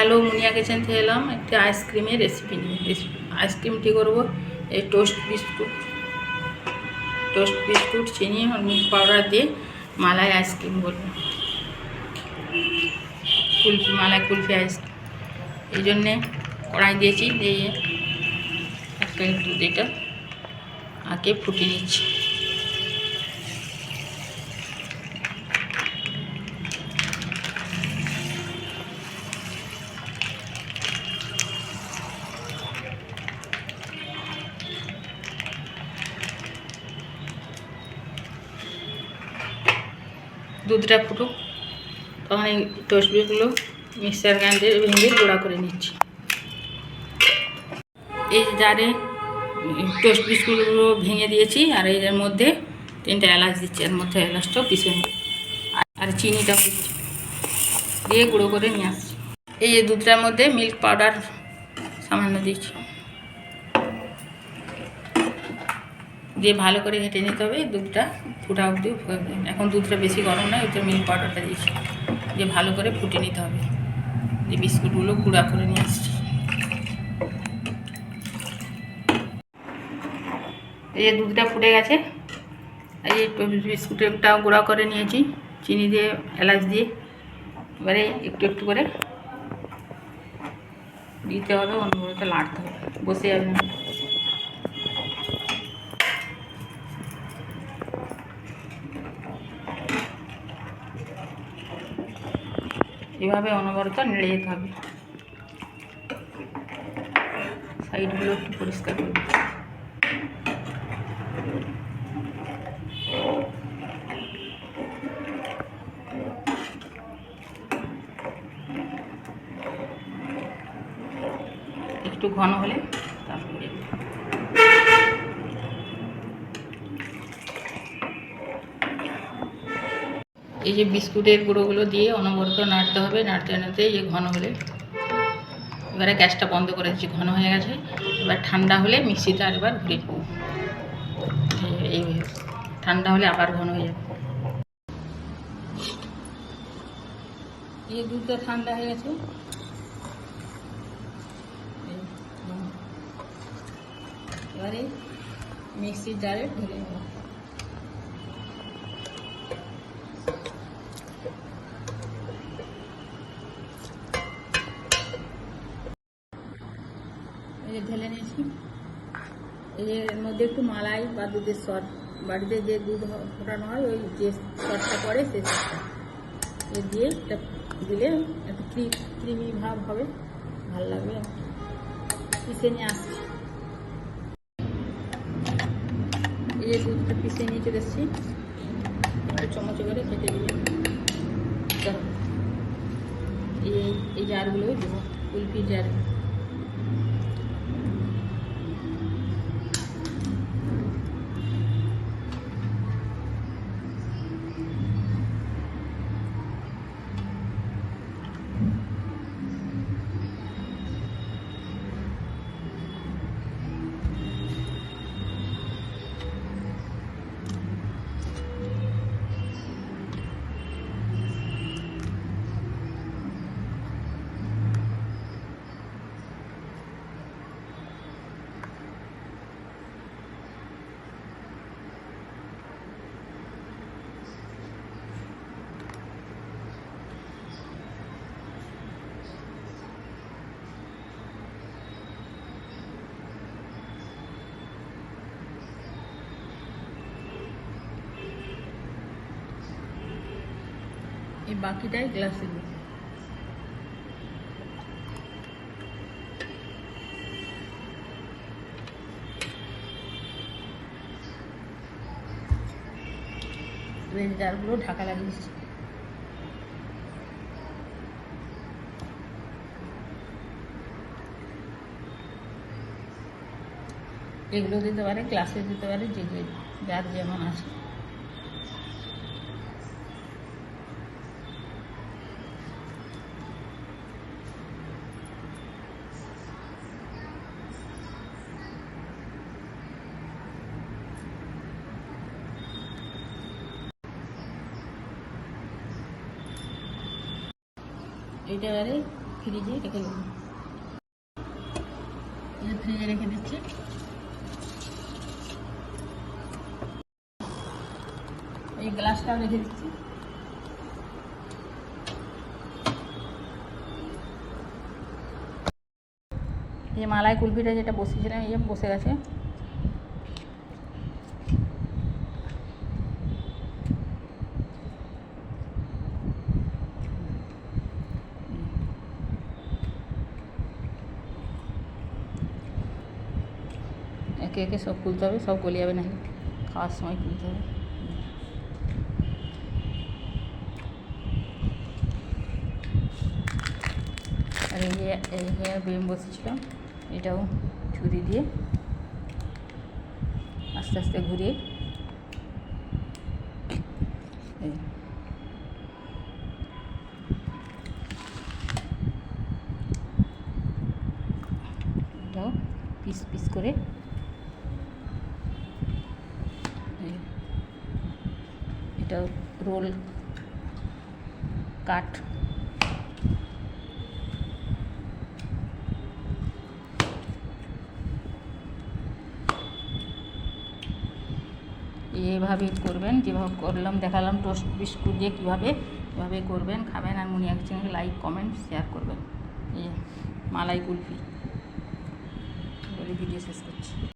Hello, মুনিয়া kitchen থেকে এলাম। একটি আইসক্রিমের রেসিপি নিয়ে। আইসক্রিমটি করব এই টোস্ট বিস্কুট। টোস্ট বিস্কুট, চিনি আর মিল্ক পাউডার দিয়ে মালাই আইসক্রিম করব। Kulfi malai kulfi ice cream. এই জন্যে কড়াই দিয়েছি, দিয়ে এক প্যাকেট দুধ এটা আগে ফুটিয়ে নিচ্ছি। দুধটা ফুটুক তখন এই টসবিগুলো মিক্সার গ্রাইন্ডারে ভেঙে গুঁড়া করে নিচ্ছি। এই জারে টোস্ট বিস্কুটগুলো ভেঙে দিয়েছি আর এর মধ্যে তিনটা এলাচ দিচ্ছি, এর মধ্যে এলাচটাও নিই আর চিনিটাও দিচ্ছি দিয়ে গুঁড়ো করে নিয়ে আসছি। এই যে দুধটার মধ্যে মিল্ক পাউডার সামান্য দিচ্ছি। দিয়ে ভালো করে ঘেটে নিতে হবে, দুধটা ফুটা অবধি এখন দুধটা বেশি গরম নয় ওতে মিল্ক পাউডারটা দিয়েছি দিয়ে ভালো করে ফুটে নিতে হবে। যে বিস্কুটগুলো গুঁড়া করে নিয়ে আসছি। এই যে দুধটা ফুটে গেছে, এই বিস্কুটেরটাও গুঁড়া করে নিয়েছি, চিনি দিয়ে, এলাচ দিয়ে। এবারে একটু একটু করে দিতে হবে অন্যগুলোতে লাড়তে হবে। বসে যাবে এভাবে অনবরত নেড়ে যেতে হবে। সাইডগুলো একটু পরিষ্কার করবে একটু ঘন হলে এই যে বিস্কুটের গুঁড়োগুলো দিয়ে অনবরত নাড়তে হবে, নাড়তে নাড়তে যে ঘন হলে। এবারে গ্যাসটা বন্ধ করে দিচ্ছি, ঘন হয়ে গেছে। এবার ঠান্ডা হলে মিক্সিটা আরেকবার ঘুরে এই- ঠান্ডা হলে আবার ঘন হয়ে যাবে। এই দুধটা ঠান্ডা হয়ে গেছে। এবারে মিক্সির জারে ঢেলে এই যে ঢেলে নিয়েছি। এর মধ্যে একটু মালাই বা দুধের সর বাড়িতে যে দুধ ফোটানো হয়, ওই যে সরটা পড়ে সেই সরটা এ দিয়ে এটা দিলে একটু ক্রিমি ভাব হবে, ভালো লাগবে। পিষে নিয়ে আসছি। এই যে দুধটা পিষে নিয়ে চলে এসেছি। একটু চামচে করে খেতে দিয়ে এই এই জারগুলোই দেবো, কুলফি জার। এই বাকিটাই গ্লাসে দিই। এই জারগুলো ঢাকা লাগিয়েছি এগুলো দিতে পারে গ্লাসে দিতে পারে যে যার যেমন আছে। এইটা ফ্রিজে রেখে দেবো। ফ্রিজে রেখে দিচ্ছি। এই গ্লাসটাও রেখে দিচ্ছি। এই যে মালাই কুলফিটা যেটা বসিয়েছিলাম, এই বসে গেছে। একে একে সব খুলতে হবে, সব গলে যাবে না খাওয়ার সময় খুলতে হবে। আর এই যে, এই হেয়ার বেম বসেছিলাম, এটাও ছুরি দিয়ে আস্তে আস্তে ঘুরিয়ে পিস পিস করে এটাও রোল কাট। এভাবে করবেন, যেভাবে করলাম, দেখালাম, টোস্ট বিস্কুট দিয়ে কীভাবে এভাবে করবেন, খাবেন, আর মুনিয়াকে চ্যানেলকে লাইক কমেন্ট শেয়ার করবেন। এই মালাই কুলফি। ভিডিও শেষ করছি।